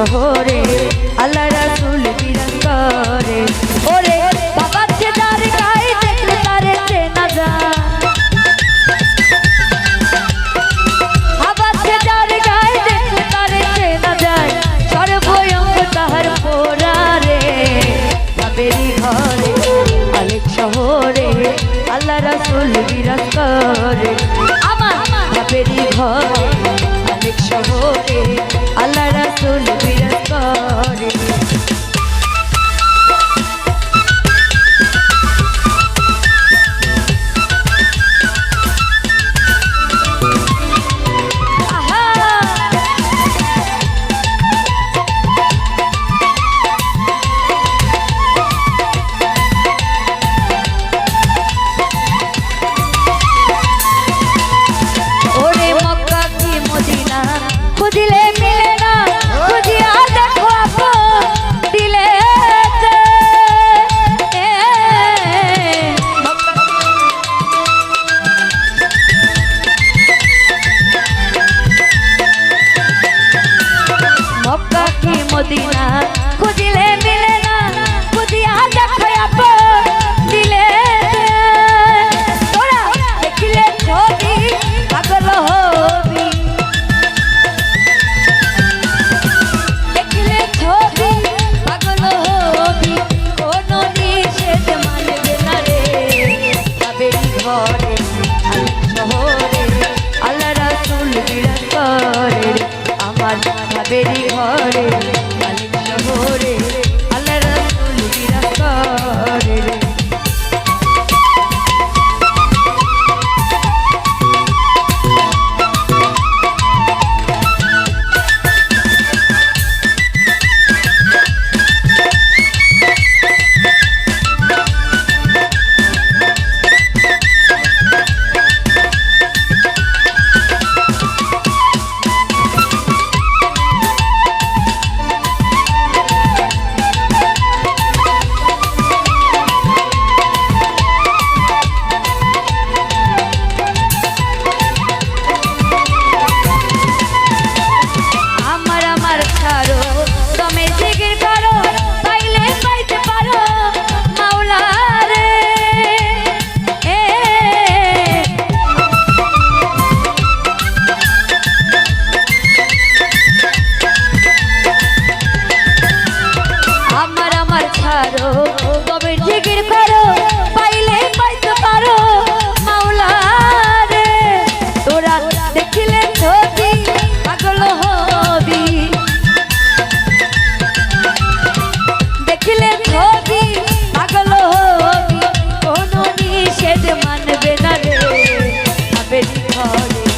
শহরে, আল্লাহ রাসুল করে ওরে, বাবা যে তার গায়ে দেখলে তারে চেনা যায়। শহরে, আল্লাহ রাসুল বিরাজ করে। আমার বাপেরই ঘরে অনেক শহরে বাপেরই ঘরে কালী শহরে। Oye.